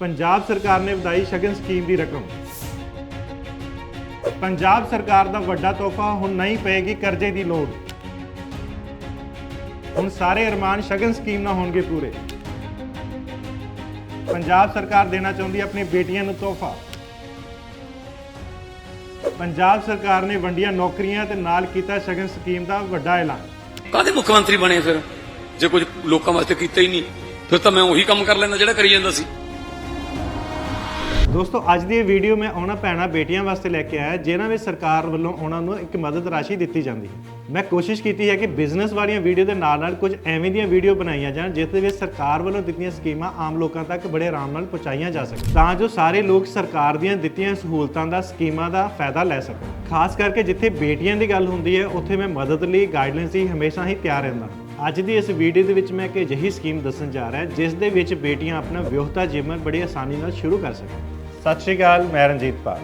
ਪੰਜਾਬ ਸਰਕਾਰ ਨੇ ਵਧਾਈ ਸ਼ਗਨ ਸਕੀਮ ਦੀ ਰਕਮ। ਪੰਜਾਬ ਸਰਕਾਰ ਦਾ ਵੱਡਾ ਤੋਹਫਾ ਹੁਣ ਨਹੀਂ ਪਏਗੀ ਕਰਜ਼ੇ ਦੀ ਲੋੜ। ਹੁਣ ਸਾਰੇ ਅਰਮਾਨ ਸ਼ਗਨ ਸਕੀਮ ਨਾਲ ਹੋਣਗੇ ਪੂਰੇ। ਪੰਜਾਬ ਸਰਕਾਰ ਦੇਣਾ ਚਾਹੁੰਦੀ ਹੈ ਆਪਣੀ ਬੇਟੀਆਂ ਨੂੰ ਤੋਹਫਾ। ਪੰਜਾਬ ਸਰਕਾਰ ਨੇ ਵੰਡੀਆਂ ਨੌਕਰੀਆਂ ਤੇ ਨਾਲ ਕੀਤਾ ਸ਼ਗਨ ਸਕੀਮ ਦਾ ਵੱਡਾ ਐਲਾਨ। ਕਾਹਦੇ ਮੁੱਖ ਮੰਤਰੀ ਬਣੇ ਫਿਰ? ਜੇ ਕੁਝ ਲੋਕਾਂ ਵਾਸਤੇ ਕੀਤਾ ਹੀ ਨਹੀਂ, ਫਿਰ ਤਾਂ ਮੈਂ ਉਹੀ ਕੰਮ ਕਰ ਲੈਂਦਾ ਜਿਹੜਾ ਕਰੀ ਜਾਂਦਾ ਸੀ। ਦੋਸਤੋ, ਅੱਜ ਦੀ ਇਹ ਵੀਡੀਓ ਮੈਂ ਉਹਨਾਂ ਭੈਣਾਂ ਬੇਟੀਆਂ ਵਾਸਤੇ ਲੈ ਕੇ ਆਇਆ, ਜਿਨ੍ਹਾਂ ਵਿੱਚ ਸਰਕਾਰ ਵੱਲੋਂ ਉਹਨਾਂ ਨੂੰ ਇੱਕ ਮਦਦ ਰਾਸ਼ੀ ਦਿੱਤੀ ਜਾਂਦੀ ਹੈ। ਮੈਂ ਕੋਸ਼ਿਸ਼ ਕੀਤੀ ਹੈ ਕਿ ਬਿਜ਼ਨਸ ਵਾਲੀਆਂ ਵੀਡੀਓ ਦੇ ਨਾਲ ਨਾਲ ਕੁਝ ਐਵੇਂ ਦੀਆਂ ਵੀਡੀਓ ਬਣਾਈਆਂ ਜਾਣ ਜਿਸ ਦੇ ਵਿੱਚ ਸਰਕਾਰ ਵੱਲੋਂ ਦਿੱਤੀਆਂ ਸਕੀਮਾਂ ਆਮ ਲੋਕਾਂ ਤੱਕ ਬੜੇ ਆਰਾਮ ਨਾਲ ਪਹੁੰਚਾਈਆਂ ਜਾ ਸਕਣ, ਤਾਂ ਜੋ ਸਾਰੇ ਲੋਕ ਸਰਕਾਰ ਦੀਆਂ ਦਿੱਤੀਆਂ ਸਹੂਲਤਾਂ ਦਾ, ਸਕੀਮਾਂ ਦਾ ਫਾਇਦਾ ਲੈ ਸਕਣ। ਖਾਸ ਕਰਕੇ ਜਿੱਥੇ ਬੇਟੀਆਂ ਦੀ ਗੱਲ ਹੁੰਦੀ ਹੈ, ਉੱਥੇ ਮੈਂ ਮਦਦ ਲਈ ਗਾਈਡਲਾਈਨਸ ਲਈ ਹਮੇਸ਼ਾ ਹੀ ਤਿਆਰ ਰਹਿੰਦਾ ਅੱਜ ਦੀ ਇਸ ਵੀਡੀਓ ਦੇ ਵਿੱਚ ਮੈਂ ਇੱਕ ਅਜਿਹੀ ਸਕੀਮ ਦੱਸਣ ਜਾ ਰਿਹਾ, ਜਿਸ ਦੇ ਵਿੱਚ ਬੇਟੀਆਂ ਆਪਣਾ ਵਿਆਹਤਾ ਜੀਵਨ ਬੜੀ ਆਸਾਨੀ ਨਾਲ ਸ਼ੁਰੂ ਕਰ ਸਕਣ। ਸਤਿ ਸ਼੍ਰੀ ਅਕਾਲ, ਮੈਂ ਰਣਜੀਤ ਪਾਲ।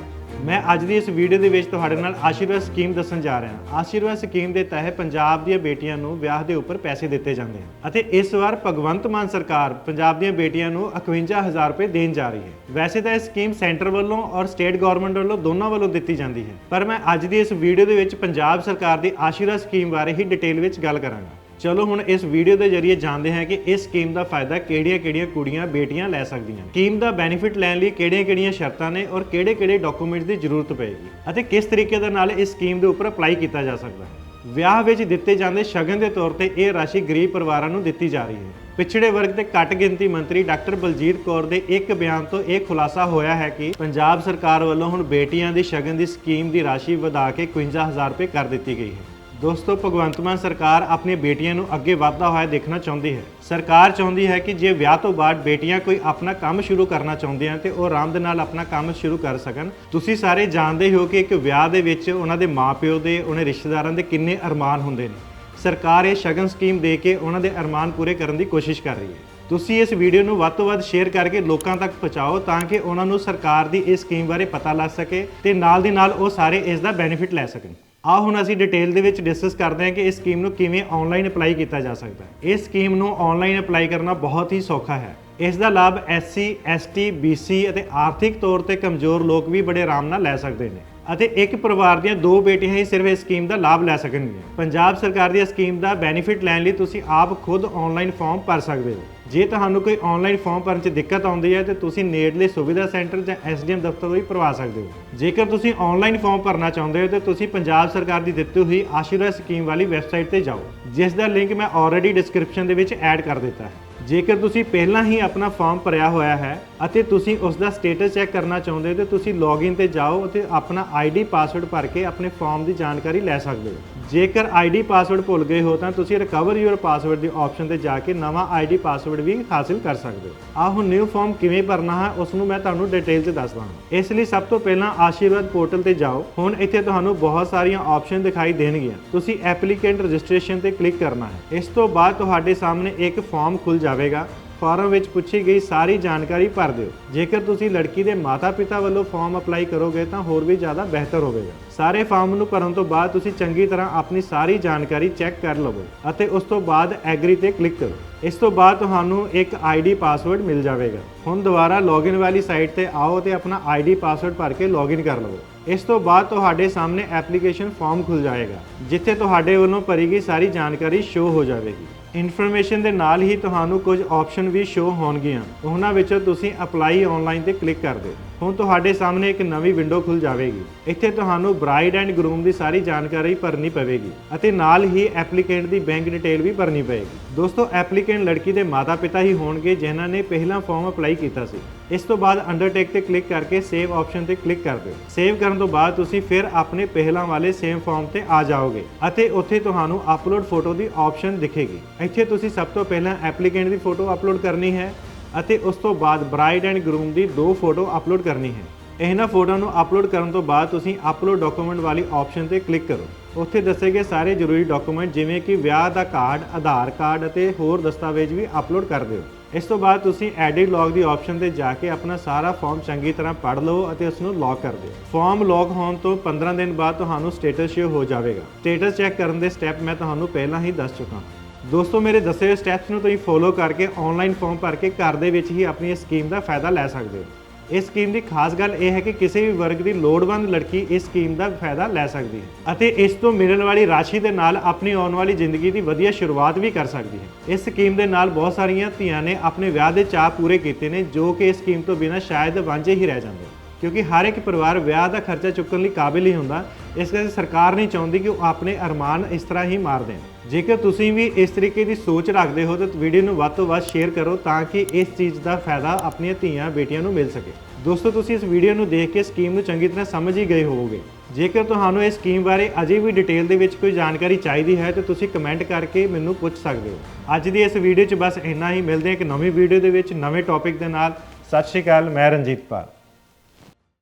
ਮੈਂ ਅੱਜ ਦੀ ਇਸ ਵੀਡੀਓ ਦੇ ਵਿੱਚ ਤੁਹਾਡੇ ਨਾਲ ਆਸ਼ੀਰਵਾਦ ਸਕੀਮ ਦੱਸਣ ਜਾ ਰਿਹਾ ਹਾਂ। ਆਸ਼ੀਰਵਾਦ ਸਕੀਮ ਦੇ ਤਹਿਤ ਪੰਜਾਬ ਦੀਆਂ ਬੇਟੀਆਂ ਨੂੰ ਵਿਆਹ ਦੇ ਉੱਪਰ ਪੈਸੇ ਦਿੱਤੇ ਜਾਂਦੇ ਹਨ ਅਤੇ ਇਸ ਵਾਰ ਭਗਵੰਤ ਮਾਨ ਸਰਕਾਰ ਪੰਜਾਬ ਦੀਆਂ ਬੇਟੀਆਂ ਨੂੰ 51000 ਰੁਪਏ ਦੇਣ ਜਾ ਰਹੀ ਹੈ। ਵੈਸੇ ਤਾਂ ਇਹ ਸਕੀਮ ਸੈਂਟਰ ਵੱਲੋਂ ਔਰ ਸਟੇਟ ਗਵਰਨਮੈਂਟ ਵੱਲੋਂ ਦੋਨਾਂ ਵੱਲੋਂ ਦਿੱਤੀ ਜਾਂਦੀ ਹੈ। ਪਰ ਮੈਂ ਅੱਜ ਦੀ ਇਸ ਵੀਡੀਓ ਦੇ ਵਿੱਚ ਪੰਜਾਬ ਸਰਕਾਰ ਦੀ ਆਸ਼ੀਰਵਾਦ ਸਕੀਮ ਬਾਰੇ ਹੀ ਡਿਟੇਲ ਵਿੱਚ ਗੱਲ ਕਰਾਂਗਾ। ਚਲੋ ਹੁਣ ਇਸ ਵੀਡੀਓ ਦੇ ਜ਼ਰੀਏ ਜਾਣਦੇ ਹਾਂ ਕਿ ਇਸ ਸਕੀਮ ਦਾ ਫਾਇਦਾ ਕਿਹੜੀਆਂ-ਕਿਹੜੀਆਂ ਕੁੜੀਆਂ, ਬੇਟੀਆਂ ਲੈ ਸਕਦੀਆਂ। ਸਕੀਮ ਦਾ ਬੈਨੀਫਿਟ ਲੈਣ ਲਈ ਕਿਹੜੀਆਂ-ਕਿਹੜੀਆਂ ਸ਼ਰਤਾਂ ਨੇ ਔਰ ਕਿਹੜੇ-ਕਿਹੜੇ ਡਾਕੂਮੈਂਟਸ ਦੀ ਜ਼ਰੂਰਤ ਪਏਗੀ ਅਤੇ ਕਿਸ ਤਰੀਕੇ ਦੇ ਨਾਲ ਇਸ ਸਕੀਮ ਦੇ ਉੱਪਰ ਅਪਲਾਈ ਕੀਤਾ ਜਾ ਸਕਦਾ ਹੈ। ਵਿਆਹ ਵਿੱਚ ਦਿੱਤੇ ਜਾਂਦੇ ਸ਼ਗਨ ਦੇ ਤੌਰ ਤੇ ਇਹ ਰਾਸ਼ੀ ਗਰੀਬ ਪਰਿਵਾਰਾਂ ਨੂੰ ਦਿੱਤੀ ਜਾ ਰਹੀ ਹੈ। ਪਿਛੜੇ ਵਰਗ ਦੇ ਘੱਟ ਗਿਣਤੀ ਮੰਤਰੀ ਡਾਕਟਰ ਬਲਜੀਤ ਕੌਰ ਦੇ ਇੱਕ ਬਿਆਨ ਤੋਂ ਇਹ ਖੁਲਾਸਾ ਹੋਇਆ ਹੈ ਕਿ ਪੰਜਾਬ ਸਰਕਾਰ ਵੱਲੋਂ ਹੁਣ ਬੇਟੀਆਂ ਦੀ ਸ਼ਗਨ ਦੀ ਸਕੀਮ ਦੀ ਰਾਸ਼ੀ ਵਧਾ ਕੇ 51000 ਰੁਪਏ ਕਰ ਦਿੱਤੀ ਗਈ ਹੈ। ਦੋਸਤੋ, ਭਗਵੰਤ ਮਾਨ ਸਰਕਾਰ ਆਪਣੀਆਂ ਬੇਟੀਆਂ ਨੂੰ ਅੱਗੇ ਵਧਦਾ ਹੋਇਆ ਦੇਖਣਾ ਚਾਹੁੰਦੀ ਹੈ। ਸਰਕਾਰ ਚਾਹੁੰਦੀ ਹੈ ਕਿ ਜੇ ਵਿਆਹ ਤੋਂ ਬਾਅਦ ਬੇਟੀਆਂ ਕੋਈ ਆਪਣਾ ਕੰਮ ਸ਼ੁਰੂ ਕਰਨਾ ਚਾਹੁੰਦੀਆਂ ਤੇ ਉਹ ਆਰਾਮ ਦੇ ਨਾਲ ਆਪਣਾ ਕੰਮ ਸ਼ੁਰੂ ਕਰ ਸਕਣ। ਤੁਸੀਂ ਸਾਰੇ ਜਾਣਦੇ ਹੋ ਕਿ ਇੱਕ ਵਿਆਹ ਦੇ ਵਿੱਚ ਉਹਨਾਂ ਦੇ ਮਾਪਿਓ ਦੇ, ਉਹਨਾਂ ਰਿਸ਼ਤੇਦਾਰਾਂ ਦੇ ਕਿੰਨੇ ਅਰਮਾਨ ਹੁੰਦੇ ਨੇ। ਸਰਕਾਰ ਇਹ ਸ਼ਗਨ ਸਕੀਮ ਦੇ ਕੇ ਉਹਨਾਂ ਦੇ ਅਰਮਾਨ ਪੂਰੇ ਕਰਨ ਦੀ ਕੋਸ਼ਿਸ਼ ਕਰ ਰਹੀ ਹੈ। ਤੁਸੀਂ ਇਸ ਵੀਡੀਓ ਨੂੰ ਵੱਧ ਤੋਂ ਵੱਧ ਸ਼ੇਅਰ ਕਰਕੇ ਲੋਕਾਂ ਤੱਕ ਪਹੁੰਚਾਓ ਤਾਂ ਕਿ ਉਹਨਾਂ ਨੂੰ ਸਰਕਾਰ ਦੀ ਇਸ ਸਕੀਮ ਬਾਰੇ ਪਤਾ ਲੱਗ ਸਕੇ ਤੇ ਨਾਲ ਦੀ ਨਾਲ ਉਹ ਸਾਰੇ ਇਸ ਦਾ ਬੈਨੀਫਿਟ ਲੈ ਸਕਣ। ਆ ਹੁਣ ਅਸੀਂ ਡਿਟੇਲ ਦੇ ਵਿੱਚ ਡਿਸਕਸ ਕਰਦੇ ਹਾਂ ਕਿ ਇਸ ਸਕੀਮ ਨੂੰ ਕਿਵੇਂ ਆਨਲਾਈਨ ਅਪਲਾਈ ਕੀਤਾ ਜਾ ਸਕਦਾ ਹੈ। ਇਸ ਸਕੀਮ ਨੂੰ ਆਨਲਾਈਨ ਅਪਲਾਈ ਕਰਨਾ ਬਹੁਤ ਹੀ ਸੌਖਾ ਹੈ। ਇਸ ਦਾ ਲਾਭ SC, ST, BC ਅਤੇ ਆਰਥਿਕ ਤੌਰ ਤੇ ਕਮਜ਼ੋਰ ਲੋਕ ਵੀ ਬੜੇ ਆਰਾਮ ਨਾਲ ਲੈ ਸਕਦੇ ਨੇ ਅਤੇ ਇੱਕ ਪਰਿਵਾਰ ਦੀਆਂ ਦੋ ਬੇਟੀਆਂ ਹੀ ਸਿਰਫ ਇਸ ਸਕੀਮ ਦਾ ਲਾਭ ਲੈ ਸਕਣਗੀਆਂ। ਪੰਜਾਬ ਸਰਕਾਰ ਦੀ ਇਸ ਸਕੀਮ ਦਾ ਬੈਨੀਫਿਟ ਲੈਣ ਲਈ ਤੁਸੀਂ ਆਪ ਖੁਦ ਆਨਲਾਈਨ ਫਾਰਮ ਭਰ ਸਕਦੇ ਹੋ। ਜੇ ਤੁਹਾਨੂੰ ਕੋਈ ਆਨਲਾਈਨ ਫਾਰਮ ਭਰਨ 'ਚ ਦਿੱਕਤ ਆਉਂਦੀ ਹੈ ਤੇ ਤੁਸੀਂ ਨੇੜਲੇ ਸੁਵਿਧਾ ਸੈਂਟਰ ਜਾਂ ਐਸਡੀਐਮ ਦਫ਼ਤਰ ਤੋਂ ਵੀ ਭਰਵਾ ਸਕਦੇ ਹੋ। ਜੇਕਰ ਤੁਸੀਂ ਆਨਲਾਈਨ ਫਾਰਮ ਭਰਨਾ ਚਾਹੁੰਦੇ ਹੋ ਤੇ ਤੁਸੀਂ ਪੰਜਾਬ ਸਰਕਾਰ ਦੀ ਦਿੱਤੀ ਹੋਈ ਆਸ਼ੀਰਵਾਦ ਸਕੀਮ ਵਾਲੀ ਵੈਬਸਾਈਟ ਤੇ ਜਾਓ, ਜਿਸ ਦਾ ਲਿੰਕ ਮੈਂ ਆਲਰੇਡੀ ਡਿਸਕ੍ਰਿਪਸ਼ਨ ਦੇ ਵਿੱਚ ਐਡ ਕਰ ਦਿੱਤਾ ਹੈ। ਜੇਕਰ ਤੁਸੀਂ ਪਹਿਲਾਂ ਹੀ ਆਪਣਾ ਫਾਰਮ ਭਰਿਆ ਹੋਇਆ ਹੈ ਅਤੇ ਤੁਸੀਂ ਉਸ ਦਾ ਸਟੇਟਸ ਚੈੱਕ ਕਰਨਾ ਚਾਹੁੰਦੇ ਹੋ ਤੇ ਤੁਸੀਂ ਲੌਗਇਨ ਤੇ ਜਾਓ ਅਤੇ ਆਪਣਾ ਆਈਡੀ ਪਾਸਵਰਡ ਭਰ ਕੇ ਆਪਣੇ ਫਾਰਮ ਦੀ ਜਾਣਕਾਰੀ ਲੈ ਸਕਦੇ ਹੋ। ਜੇਕਰ ਆਈਡੀ ਪਾਸਵਰਡ ਭੁੱਲ ਗਏ ਹੋ ਤਾਂ ਤੁਸੀਂ ਰਿਕਵਰ ਯੂਰ ਪਾਸਵਰਡ ਦੀ ਆਪਸ਼ਨ ਤੇ ਜਾ ਕੇ ਨਵਾਂ ਆਈਡੀ ਪਾਸਵਰਡ ਵੀ ਹਾਸਿਲ ਕਰ ਸਕਦੇ ਹੋ। ਆਹੋ ਨਿਊ ਫਾਰਮ ਕਿਵੇਂ ਭਰਨਾ ਹੈ ਉਸ ਨੂੰ ਮੈਂ ਤੁਹਾਨੂੰ ਡਿਟੇਲ 'ਚ ਦੱਸਦਾ ਹਾਂ। ਇਸ ਲਈ ਸਭ ਤੋਂ ਪਹਿਲਾਂ ਆਸ਼ੀਰਵਾਦ ਪੋਰਟਲ ਤੇ ਜਾਓ। ਹੁਣ ਇੱਥੇ ਤੁਹਾਨੂੰ ਬਹੁਤ ਸਾਰੀਆਂ ਆਪਸ਼ਨ ਦਿਖਾਈ ਦੇਣਗੀਆਂ। ਤੁਸੀਂ ਐਪਲੀਕੈਂਟ ਰਜਿਸਟ੍ਰੇਸ਼ਨ ਤੇ ਕਲਿੱਕ ਕਰਨਾ ਹੈ। ਇਸ ਤੋਂ ਬਾਅਦ ਤੁਹਾਡੇ ਸਾਹਮਣੇ ਇੱਕ ਫਾਰਮ ਖੁੱਲ ਜਾਵੇਗਾ, ਫਾਰਮ ਵਿੱਚ ਪੁੱਛੀ ਗਈ ਸਾਰੀ ਜਾਣਕਾਰੀ ਭਰ ਦਿਓ। ਜੇਕਰ ਤੁਸੀਂ ਲੜਕੀ ਦੇ ਮਾਤਾ-ਪਿਤਾ ਵੱਲੋਂ ਫਾਰਮ ਅਪਲਾਈ ਕਰੋਗੇ ਤਾਂ ਹੋਰ ਵੀ ਜ਼ਿਆਦਾ ਬਿਹਤਰ ਹੋਵੇਗਾ। ਸਾਰੇ ਫਾਰਮ ਨੂੰ ਭਰਨ ਤੋਂ ਬਾਅਦ ਤੁਸੀਂ ਚੰਗੀ ਤਰ੍ਹਾਂ ਆਪਣੀ ਸਾਰੀ ਜਾਣਕਾਰੀ ਚੈੱਕ ਕਰ ਲਵੋ ਅਤੇ ਉਸ ਤੋਂ ਬਾਅਦ ਐਗਰੀ ਤੇ ਕਲਿੱਕ ਕਰੋ। ਇਸ ਤੋਂ ਬਾਅਦ ਤੁਹਾਨੂੰ ਇੱਕ ਆਈਡੀ ਪਾਸਵਰਡ ਮਿਲ ਜਾਵੇਗਾ। ਹੁਣ ਦੁਬਾਰਾ ਲੌਗਇਨ ਵਾਲੀ ਸਾਈਟ ਤੇ ਆਓ ਤੇ ਆਪਣਾ ਆਈਡੀ ਪਾਸਵਰਡ ਭਰ ਕੇ ਲੌਗਇਨ ਕਰ ਲਵੋ। ਇਸ ਤੋਂ ਬਾਅਦ ਤੁਹਾਡੇ ਸਾਹਮਣੇ ਐਪਲੀਕੇਸ਼ਨ ਫਾਰਮ ਖੁੱਲ ਜਾਏਗਾ, ਜਿੱਥੇ ਤੁਹਾਡੇ ਵੱਲੋਂ ਭਰੀ ਗਈ ਸਾਰੀ ਜਾਣਕਾਰੀ ਸ਼ੋ ਹੋ ਜਾਵੇਗੀ। ਇਨਫੋਰਮੇਸ਼ਨ ਦੇ ਨਾਲ ਹੀ ਤੁਹਾਨੂੰ ਕੁਝ ਆਪਸ਼ਨ ਵੀ ਸ਼ੋ ਹੋਣਗੀਆਂ। ਉਹਨਾਂ ਵਿੱਚੋਂ ਤੁਸੀਂ ਅਪਲਾਈ ਆਨਲਾਈਨ ਤੇ ਕਲਿੱਕ ਕਰ ਦਿਓ। ਹੁਣ ਤੁਹਾਡੇ ਸਾਹਮਣੇ ਇੱਕ ਨਵੀਂ ਵਿੰਡੋ ਖੁੱਲ ਜਾਵੇਗੀ। ਇੱਥੇ ਤੁਹਾਨੂੰ ਬ੍ਰਾਈਡ ਐਂਡ ਗਰੂਮ ਦੀ ਸਾਰੀ ਜਾਣਕਾਰੀ ਭਰਨੀ ਪਵੇਗੀ ਅਤੇ ਨਾਲ ਹੀ ਐਪਲੀਕੈਂਟ ਦੀ ਬੈਂਕ ਡਿਟੇਲ ਵੀ ਭਰਨੀ ਪਏਗੀ ਦੋਸਤੋ ਐਪਲੀਕੈਂਟ ਲੜਕੀ ਦੇ ਮਾਤਾ-ਪਿਤਾ ਹੀ ਹੋਣਗੇ ਜਿਨ੍ਹਾਂ ਨੇ ਪਹਿਲਾਂ ਫਾਰਮ ਅਪਲਾਈ ਕੀਤਾ ਸੀ। ਇਸ ਤੋਂ ਬਾਅਦ ਅੰਡਰਟੇਕ ਤੇ ਕਲਿੱਕ ਕਰਕੇ ਸੇਵ ਆਪਸ਼ਨ ਤੇ ਕਲਿੱਕ ਕਰ ਦਿਓ। ਸੇਵ ਕਰਨ ਤੋਂ ਬਾਅਦ ਤੁਸੀਂ ਫਿਰ ਆਪਣੇ ਪਹਿਲਾਂ ਵਾਲੇ ਸੇਮ ਫਾਰਮ ਤੇ ਆ ਜਾਓਗੇ ਅਤੇ ਉੱਥੇ ਤੁਹਾਨੂੰ ਅਪਲੋਡ ਫੋਟੋ ਦੀ ਆਪਸ਼ਨ ਦਿਖੇਗੀ। ਇੱਥੇ ਤੁਸੀਂ ਸਭ ਤੋਂ ਪਹਿਲਾਂ ਐਪਲੀਕੈਂਟ ਦੀ ਫੋਟੋ ਅਪਲੋਡ ਕਰਨੀ ਹੈ। ਅਤੇ ਉਸ ਤੋਂ ਬਾਅਦ ਬ੍ਰਾਈਡ ਐਂਡ ਗਰੂਮ ਦੀ ਦੋ ਫੋਟੋ ਅਪਲੋਡ ਕਰਨੀ ਹੈ। ਇਹਨਾਂ ਫੋਟੋਆਂ ਨੂੰ ਅਪਲੋਡ ਕਰਨ ਤੋਂ ਬਾਅਦ ਤੁਸੀਂ ਅਪਲੋਡ ਡਾਕੂਮੈਂਟ ਵਾਲੀ ਆਪਸ਼ਨ ਤੇ ਕਲਿੱਕ ਕਰੋ। ਉੱਥੇ ਦੱਸੇ ਗਏ ਸਾਰੇ ਜ਼ਰੂਰੀ ਡਾਕੂਮੈਂਟ ਜਿਵੇਂ ਕਿ ਵਿਆਹ ਦਾ ਕਾਰਡ ਆਧਾਰ ਕਾਰਡ ਅਤੇ ਹੋਰ ਦਸਤਾਵੇਜ਼ ਵੀ ਅਪਲੋਡ ਕਰ ਦਿਓ। ਇਸ ਤੋਂ ਬਾਅਦ ਤੁਸੀਂ ਐਡਿਟ ਲੌਗ ਦੀ ਆਪਸ਼ਨ ਤੇ ਜਾ ਕੇ ਆਪਣਾ ਸਾਰਾ ਫਾਰਮ ਚੰਗੀ ਤਰ੍ਹਾਂ ਪੜ੍ਹ ਲਓ ਅਤੇ ਉਸ ਨੂੰ ਲੌਕ ਕਰ ਦਿਓ। ਫਾਰਮ ਲੌਕ ਹੋਣ ਤੋਂ 15 ਦਿਨ ਬਾਅਦ ਤੁਹਾਨੂੰ ਸਟੇਟਸ ਸ਼ੋ ਹੋ ਜਾਵੇਗਾ। ਸਟੇਟਸ ਚੈੱਕ ਕਰਨ ਦੇ ਸਟੈਪ ਮੈਂ ਤੁਹਾਨੂੰ ਪਹਿਲਾਂ ਹੀ ਦੱਸ ਚੁੱਕਾ। ਹਾਂ ਦੋਸਤੋ, ਮੇਰੇ ਦੱਸੇ ਹੋਏ ਸਟੈਪਸ ਨੂੰ ਤੁਸੀਂ ਫੋਲੋ ਕਰਕੇ ਆਨਲਾਈਨ ਫਾਰਮ ਭਰ ਕੇ ਘਰ ਦੇ ਵਿੱਚ ਹੀ ਆਪਣੀ ਇਸ ਸਕੀਮ ਦਾ ਫਾਇਦਾ ਲੈ ਸਕਦੇ ਹੋ। ਇਸ ਸਕੀਮ ਦੀ ਖਾਸ ਗੱਲ ਇਹ ਹੈ ਕਿ ਕਿਸੇ ਵੀ ਵਰਗ ਦੀ ਲੋੜਵੰਦ ਲੜਕੀ ਇਸ ਸਕੀਮ ਦਾ ਫਾਇਦਾ ਲੈ ਸਕਦੀ ਹੈ ਅਤੇ ਇਸ ਤੋਂ ਮਿਲਣ ਵਾਲੀ ਰਾਸ਼ੀ ਦੇ ਨਾਲ ਆਪਣੀ ਆਉਣ ਵਾਲੀ ਜ਼ਿੰਦਗੀ ਦੀ ਵਧੀਆ ਸ਼ੁਰੂਆਤ ਵੀ ਕਰ ਸਕਦੀ ਹੈ। ਇਸ ਸਕੀਮ ਦੇ ਨਾਲ ਬਹੁਤ ਸਾਰੀਆਂ ਧੀਆਂ ਨੇ ਆਪਣੇ ਵਿਆਹ ਦੇ ਚਾਅ ਪੂਰੇ ਕੀਤੇ ਨੇ, ਜੋ ਕਿ ਇਸ ਸਕੀਮ ਤੋਂ ਬਿਨਾਂ ਸ਼ਾਇਦ ਵਾਂਝੇ ਹੀ ਰਹਿ ਜਾਂਦੇ। ਕਿਉਂਕਿ ਹਰ ਇੱਕ ਪਰਿਵਾਰ ਵਿਆਹ ਦਾ ਖਰਚਾ ਚੁੱਕਣ ਲਈ ਕਾਬਿਲ ਹੀ ਹੁੰਦਾ। ਇਸ ਕਰਕੇ ਸਰਕਾਰ ਨਹੀਂ ਚਾਹੁੰਦੀ ਕਿ ਉਹ ਆਪਣੇ ਅਰਮਾਨ ਇਸ ਤਰ੍ਹਾਂ ਹੀ ਮਾਰ ਦੇਣ। ਜੇਕਰ ਤੁਸੀਂ ਵੀ ਇਸ ਤਰੀਕੇ ਦੀ ਸੋਚ ਰੱਖਦੇ ਹੋ, ਤਾਂ ਵੀਡੀਓ ਨੂੰ ਵੱਧ ਤੋਂ ਵੱਧ ਸ਼ੇਅਰ ਕਰੋ ਤਾਂ ਕਿ ਇਸ ਚੀਜ਼ ਦਾ ਫਾਇਦਾ ਆਪਣੀਆਂ ਧੀਆਂ, ਬੇਟੀਆਂ ਨੂੰ ਮਿਲ ਸਕੇ। ਦੋਸਤੋ, ਤੁਸੀਂ ਇਸ ਵੀਡੀਓ ਨੂੰ ਦੇਖ ਕੇ ਸਕੀਮ ਨੂੰ ਚੰਗੀ ਤਰ੍ਹਾਂ ਸਮਝ ਹੀ ਗਏ ਹੋਵੋਗੇ। ਜੇਕਰ ਤੁਹਾਨੂੰ ਇਸ ਸਕੀਮ ਬਾਰੇ ਅਜੇ ਵੀ ਡਿਟੇਲ ਦੇ ਵਿੱਚ ਕੋਈ ਜਾਣਕਾਰੀ ਚਾਹੀਦੀ ਹੈ, ਤਾਂ ਤੁਸੀਂ ਕਮੈਂਟ ਕਰਕੇ ਮੈਨੂੰ ਪੁੱਛ ਸਕਦੇ ਹੋ। ਅੱਜ ਦੀ ਇਸ ਵੀਡੀਓ 'ਚ ਬਸ ਇੰਨਾ ਹੀ। ਮਿਲਦੇ ਹਾਂ ਇੱਕ ਨਵੀਂ ਵੀਡੀਓ ਦੇ ਵਿੱਚ ਨਵੇਂ ਟੌਪਿਕ ਦੇ ਨਾਲ। ਸਤਿ ਸ਼੍ਰੀ ਅਕਾਲ, ਮੈਂ ਰਣਜੀਤ ਪਾਲ।